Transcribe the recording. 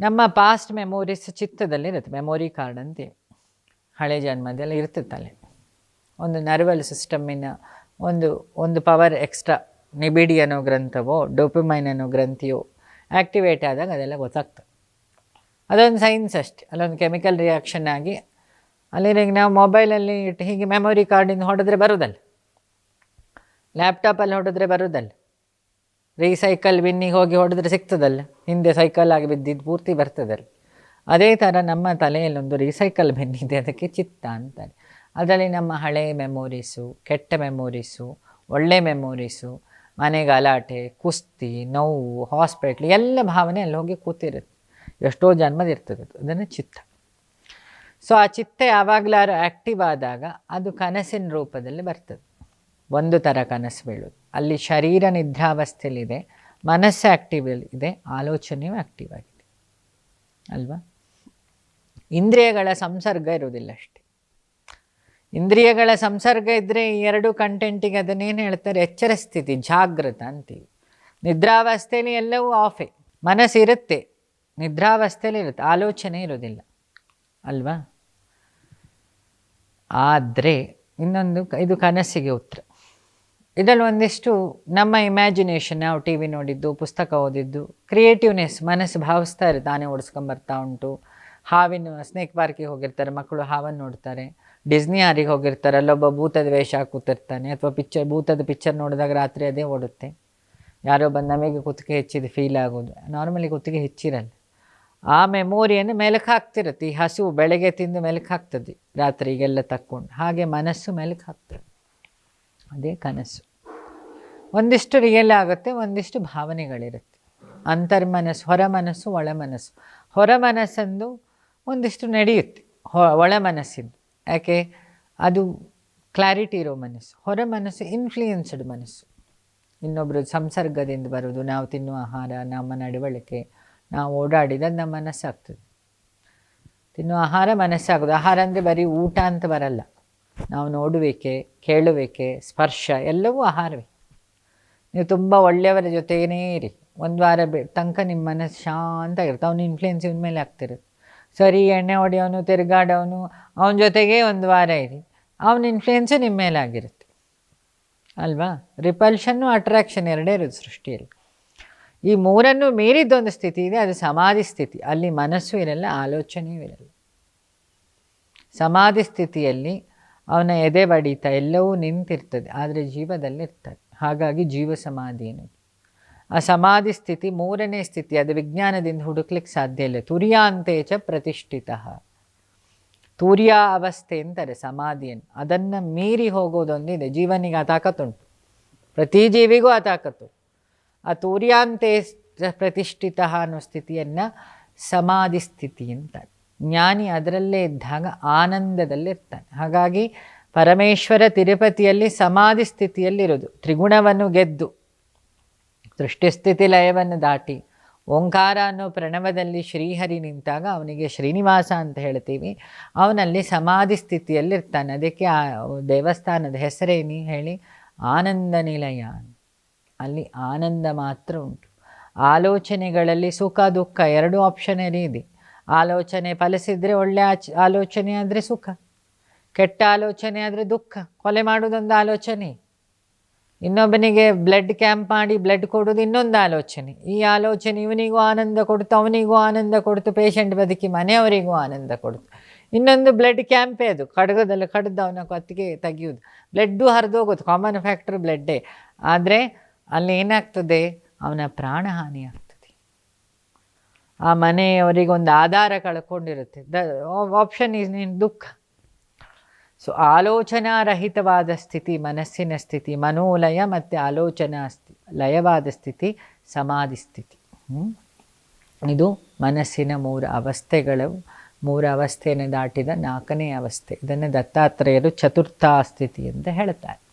ನಮ್ಮ past memories ಚಿತ್ತದಲ್ಲಿರುತ್ತೆ memory card ಅಂತೀವಿ ಹಳೆ. ಜನ್ಮದಲ್ಲಿ ಇರ್ತಿತ್ತಲ್ಲಿ ಒಂದು ನರ್ವಲ್ ಸಿಸ್ಟಮಿನ ಒಂದು ಒಂದು ಪವರ್ ಎಕ್ಸ್ಟ್ರಾ ನಿಬಿಡಿ ಅನ್ನೋ ಗ್ರಂಥವೋ ಡೋಪಿಮೈನ್ ಅನ್ನೋ ಗ್ರಂಥಿಯೋ ಆ್ಯಕ್ಟಿವೇಟ್ ಆದಾಗ ಅದೆಲ್ಲ ಗೊತ್ತಾಗ್ತದೆ. ಅದೊಂದು ಸೈನ್ಸ್ ಅಷ್ಟೆ. ಅಲ್ಲೊಂದು ಕೆಮಿಕಲ್ ರಿಯಾಕ್ಷನ್ ಆಗಿ ಅಲ್ಲಿ ಈಗ ನಾವು ಮೊಬೈಲಲ್ಲಿ ಇಟ್ಟು ಹೀಗೆ ಮೆಮೊರಿ ಕಾರ್ಡಿಂದ ಹೊಡೆದ್ರೆ ಬರೋದಲ್ಲ? ಲ್ಯಾಪ್ಟಾಪಲ್ಲಿ ಹೊಡೆದ್ರೆ ಬರೋದಲ್ಲ? ರೀಸೈಕಲ್ ಬಿನ್ನಿಗೆ ಹೋಗಿ ಹೊಡೆದ್ರೆ ಸಿಗ್ತದಲ್ಲ? ಹಿಂದೆ ಸೈಕಲ್ ಆಗಿ ಬಿದ್ದಿದ್ದು ಪೂರ್ತಿ ಬರ್ತದಲ್ಲ. ಅದೇ ಥರ ನಮ್ಮ ತಲೆಯಲ್ಲಿ ಒಂದು ರೀಸೈಕಲ್ ಇದೆ ಅದಕ್ಕೆ ಚಿತ್ತ ಅಂತಾರೆ. ಅದರಲ್ಲಿ ನಮ್ಮ ಹಳೆ ಮೆಮೊರೀಸು ಕೆಟ್ಟ ಮೆಮೊರೀಸು ಒಳ್ಳೆ ಮೆಮೊರೀಸು ಮನೆ ಗಲಾಟೆ ಕುಸ್ತಿ, ನೋವು ಹಾಸ್ಪಿಟ್ಲ್ ಎಲ್ಲ ಭಾವನೆ ಅಲ್ಲಿ ಹೋಗಿ ಕೂತಿರುತ್ತೆ. ಎಷ್ಟೋ ಜನ್ಮದ ಇರ್ತದೆ ಅದು. ಅದನ್ನು ಚಿತ್ತ. ಸೊ ಆ ಚಿತ್ತ ಯಾವಾಗಲಾರು ಆ್ಯಕ್ಟಿವ್ ಆದಾಗ ಅದು ಕನಸಿನ ರೂಪದಲ್ಲಿ ಬರ್ತದೆ. ಒಂದು ಥರ ಕನಸು ಬೀಳೋದು ಅಲ್ಲಿ ಶರೀರ ನಿದ್ರಾವಸ್ಥೆಯಲ್ಲಿದೆ ಮನಸ್ಸು ಆ್ಯಕ್ಟಿವ್ ಇದೆ, ಆಲೋಚನೆಯೂ ಆ್ಯಕ್ಟಿವ್ ಆಗಿದೆ. ಅಲ್ವಾ? ಇಂದ್ರಿಯಗಳ ಸಂಸರ್ಗ ಇರೋದಿಲ್ಲ ಅಷ್ಟೇ. ಇಂದ್ರಿಯಗಳ ಸಂಸರ್ಗ ಇದ್ದರೆ ಈ ಎರಡು ಕಂಟೆಂಟಿಗೆ ಅದನ್ನೇನು ಹೇಳ್ತಾರೆ? ಎಚ್ಚರ ಸ್ಥಿತಿ ಜಾಗೃತ ಅಂತೀವಿ. ನಿದ್ರಾವಸ್ಥೆಯಲ್ಲಿ ಎಲ್ಲವೂ ಆಫೇ ಮನಸ್ಸಿರುತ್ತೆ ನಿದ್ರಾವಸ್ಥೆಯಲ್ಲಿ ಇರುತ್ತೆ ಆಲೋಚನೆ ಇರೋದಿಲ್ಲ ಅಲ್ವಾ? ಆದರೆ ಇನ್ನೊಂದು ಇದು ಕನಸಿಗೆ ಉತ್ತರ. ಇದರಲ್ಲಿ ಒಂದಿಷ್ಟು ನಮ್ಮ ಇಮ್ಯಾಜಿನೇಷನ್ ನಾವು ಟಿ ವಿ ನೋಡಿದ್ದು, ಪುಸ್ತಕ ಓದಿದ್ದು ಕ್ರಿಯೇಟಿವ್ನೆಸ್ ಮನಸ್ಸು ಭಾವಿಸ್ತಾ ಇರುತ್ತೆ. ತಾನೇ ಓಡಿಸ್ಕೊಂಬರ್ತಾ ಉಂಟು. ಹಾವಿನ ಸ್ನೇಕ್ ಪಾರ್ಕಿಗೆ ಹೋಗಿರ್ತಾರೆ, ಮಕ್ಕಳು ಹಾವನ್ನು ನೋಡ್ತಾರೆ. ಡಿಸ್ನಿ ಆರಿಗೆ ಹೋಗಿರ್ತಾರೆ, ಅಲ್ಲೊಬ್ಬ ಭೂತದ ವೇಷ ಕೂತಿರ್ತಾನೆ ಅಥವಾ ಪಿಕ್ಚರ್ ಭೂತದ ಪಿಕ್ಚರ್ ನೋಡಿದಾಗ ರಾತ್ರಿ ಅದೇ ಓಡುತ್ತೆ. ಯಾರೋ ಬಂದು ನಮಗೆ ಕುತ್ತಿಗೆ ಹೆಚ್ಚಿದ್ದು ಫೀಲ್ ಆಗೋದು. ನಾರ್ಮಲಿ ಕುತ್ತಿಗೆ ಹೆಚ್ಚಿರಲ್ಲ. ಆ ಮೆಮೋರಿಯನ್ನು ಮೆಲುಕು ಹಾಕ್ತಿರುತ್ತೆ. ಈ ಹಸಿವು ಬೆಳಗ್ಗೆ ತಿಂದು ಮೆಲುಕು ಹಾಕ್ತದೆ ರಾತ್ರಿಗೆಲ್ಲ ತಕ್ಕೊಂಡು. ಹಾಗೆ ಮನಸ್ಸು ಮೆಲುಕು ಹಾಕ್ತದೆ. ಅದೇ ಕನಸು. ಒಂದಿಷ್ಟು ರಿಯಲ್ ಆಗುತ್ತೆ, ಒಂದಿಷ್ಟು ಭಾವನೆಗಳಿರುತ್ತೆ. ಅಂತರ್ಮನಸ್ಸು ಹೊರ ಮನಸ್ಸು ಒಳ ಮನಸ್ಸು ಹೊರ ಮನಸ್ಸಂದು ಒಂದಿಷ್ಟು ನಡೆಯುತ್ತೆ, ಹೊ ಒಳ ಮನಸ್ಸಿಂದು ಯಾಕೆ? ಅದು ಕ್ಲಾರಿಟಿ ಇರೋ ಮನಸ್ಸು. ಹೊರ ಮನಸ್ಸು ಇನ್ಫ್ಲೂಯೆನ್ಸ್ಡ್ ಮನಸ್ಸು. ಇನ್ನೊಬ್ಬರು ಸಂಸರ್ಗದಿಂದ ಬರೋದು, ನಾವು ತಿನ್ನುವ ಆಹಾರ, ನಮ್ಮ ನಡವಳಿಕೆ, ನಾವು ಓಡಾಡಿದ ನಮ್ಮ ಮನಸ್ಸಾಗ್ತದೆ. ತಿನ್ನುವ ಆಹಾರ ಮನಸ್ಸಾಗೋದು. ಆಹಾರ ಅಂದರೆ ಬರೀ ಊಟ ಅಂತ ಬರಲ್ಲ. ನಾವು ನೋಡುವಿಕೆ, ಕೇಳುವಿಕೆ, ಸ್ಪರ್ಶ ಎಲ್ಲವೂ ಆಹಾರವೇ. ನೀವು ತುಂಬ ಒಳ್ಳೆಯವರ ಜೊತೆಗೇ ಇರಿ. ಒಂದು ವಾರ ಬೆ, ತನಕ ನಿಮ್ಮ ಮನಸ್ಸು ಶಾಂತ ಇರುತ್ತೆ ಅವನು ಇನ್ಫ್ಲುಯೆನ್ಸ್ ಇವನ ಮೇಲೆ ಆಗ್ತಿರುತ್ತೆ ಸರಿ, ಎಣ್ಣೆ ಹೊಡೆಯೋನು, ತಿರುಗಾಡೋನು, ಅವನ ಜೊತೆಗೇ ಒಂದು ವಾರ ಇರಿ. ಅವನ ಇನ್ಫ್ಲುಯೆನ್ಸು ನಿಮ್ಮ ಮೇಲೆ ಆಗಿರುತ್ತೆ. ಅಲ್ವಾ? ರಿಪಲ್ಷನ್ನು ಅಟ್ರಾಕ್ಷನ್ ಎರಡೇ ಇರೋದು ಸೃಷ್ಟಿಯಲ್ಲಿ. ಈ ಮೂರನ್ನು ಮೀರಿದ್ದೊಂದು ಸ್ಥಿತಿ ಇದೆ. ಅದು ಸಮಾಧಿ ಸ್ಥಿತಿ. ಅಲ್ಲಿ ಮನಸ್ಸು ಇರಲ್ಲ, ಆಲೋಚನೆಯೂ ಇರಲ್ಲ. ಸಮಾಧಿ ಸ್ಥಿತಿಯಲ್ಲಿ ಅವನ ಎದೆ ಬಡಿತ ಎಲ್ಲವೂ ನಿಂತಿರ್ತದೆ, ಆದರೆ ಜೀವದಲ್ಲಿರ್ತದೆ. ಹಾಗಾಗಿ ಜೀವ ಸಮಾಧಿ ಆ ಸಮಾಧಿ ಸ್ಥಿತಿ ಮೂರನೇ ಸ್ಥಿತಿ, ಅದು ವಿಜ್ಞಾನದಿಂದ ಹುಡುಕ್ಲಿಕ್ಕೆ ಸಾಧ್ಯ ಇಲ್ಲ. ತುರ್ಯಾಂತೆ ಚ ಪ್ರತಿಷ್ಠಿತ. ತುರ್ಯ ಅವಸ್ಥೆ ಅಂತಾರೆ ಸಮಾಧಿಯನ್ನು. ಅದನ್ನು ಮೀರಿ ಹೋಗೋದೊಂದಿದೆ, ಜೀವನಿಗೆ ಆ ತಾಕತ್ತುಂಟು ಪ್ರತಿ ಜೀವಿಗೂ ಆ ತಾಕತ್ತು ಆ ತೂರ್ಯಾಂತೆ ಪ್ರತಿಷ್ಠಿತ ಅನ್ನೋ ಸ್ಥಿತಿಯನ್ನು ಸಮಾಧಿ ಸ್ಥಿತಿ ಅಂತಾರೆ ಜ್ಞಾನಿ ಅದರಲ್ಲೇ ಇದ್ದಾಗ ಆನಂದದಲ್ಲಿರ್ತಾನೆ ಹಾಗಾಗಿ ಪರಮೇಶ್ವರ ತಿರುಪತಿಯಲ್ಲಿ ಸಮಾಧಿ ಸ್ಥಿತಿಯಲ್ಲಿರೋದು ತ್ರಿಗುಣವನ್ನು ಗೆದ್ದು ಸೃಷ್ಟಿಸ್ಥಿತಿ ಲಯವನ್ನು ದಾಟಿ, ಓಂಕಾರ ಅನ್ನೋ ಪ್ರಣವದಲ್ಲಿ ಶ್ರೀಹರಿ ನಿಂತಾಗ ಅವನಿಗೆ ಶ್ರೀನಿವಾಸ ಅಂತ ಹೇಳ್ತೀವಿ. ಅವನಲ್ಲಿ ಸಮಾಧಿ ಸ್ಥಿತಿಯಲ್ಲಿರ್ತಾನೆ. ಅದಕ್ಕೆ ಆ ದೇವಸ್ಥಾನದ ಹೆಸರೇನಿ ಹೇಳಿ? ಆನಂದ ನಿಲಯ ಅಲ್ಲಿ ಆನಂದ ಮಾತ್ರ ಉಂಟು. ಆಲೋಚನೆಗಳಲ್ಲಿ ಸುಖ, ದುಃಖ ಎರಡು ಆಪ್ಷನರಿ ಇದೆ. ಆಲೋಚನೆ ಫಲಿಸಿದರೆ ಒಳ್ಳೆ ಆಚ, ಆಲೋಚನೆ ಆದರೆ ಸುಖ. ಕೆಟ್ಟ ಆಲೋಚನೆ ಆದರೆ ದುಃಖ. ಕೊಲೆ ಮಾಡೋದೊಂದು ಆಲೋಚನೆ. ಇನ್ನೊಬ್ಬನಿಗೆ ಬ್ಲಡ್ ಕ್ಯಾಂಪ್ ಮಾಡಿ ಬ್ಲಡ್ ಕೊಡೋದು ಇನ್ನೊಂದು ಆಲೋಚನೆ. ಈ ಆಲೋಚನೆ ಇವನಿಗೂ ಆನಂದ ಕೊಡ್ತು, ಅವನಿಗೂ ಆನಂದ ಕೊಡ್ತು ಪೇಷಂಟ್ ಬದುಕಿ ಮನೆಯವರಿಗೂ ಆನಂದ ಕೊಡ್ತು. ಇನ್ನೊಂದು ಬ್ಲಡ್ ಕ್ಯಾಂಪೇ ಅದು. ಕಡಗದಲ್ಲಿ ಕಡ್ದು ಅವನ ಕತ್ತಿಗೆ ತೆಗೆಯೋದು ಬ್ಲಡ್ಡು ಹರಿದೋಗೋದು ಕಾಮನ್ ಫ್ಯಾಕ್ಟ್ರ್ ಬ್ಲಡ್ಡೇ ಆದರೆ ಅಲ್ಲಿ ಏನಾಗ್ತದೆ? ಅವನ ಪ್ರಾಣಹಾನಿ ಆಗ್ತದೆ ಆ ಮನೆಯವರಿಗೊಂದು ಆಧಾರ ಕಳ್ಕೊಂಡಿರುತ್ತೆ. ದ ಆಪ್ಷನ್ ಈಸ್ ನೀನು ದುಃಖ. ಸೊ ಆಲೋಚನಾರಹಿತವಾದ ಸ್ಥಿತಿ, ಮನಸ್ಸಿನ ಸ್ಥಿತಿ, ಮನೋಲಯ ಮತ್ತು ಆಲೋಚನಾ ಸ್ಥಿ, ಲಯವಾದ ಸ್ಥಿತಿ, ಸಮಾಧಿ ಸ್ಥಿತಿ. ಇದು ಮನಸ್ಸಿನ ಮೂರು ಅವಸ್ಥೆಗಳು. ಮೂರು ಅವಸ್ಥೆಯನ್ನು ದಾಟಿದ ನಾಲ್ಕನೇ ಅವಸ್ಥೆ. ಇದನ್ನು ದತ್ತಾತ್ರೇಯರು ಚತುರ್ಥ ಸ್ಥಿತಿ ಅಂತ ಹೇಳ್ತಾರೆ.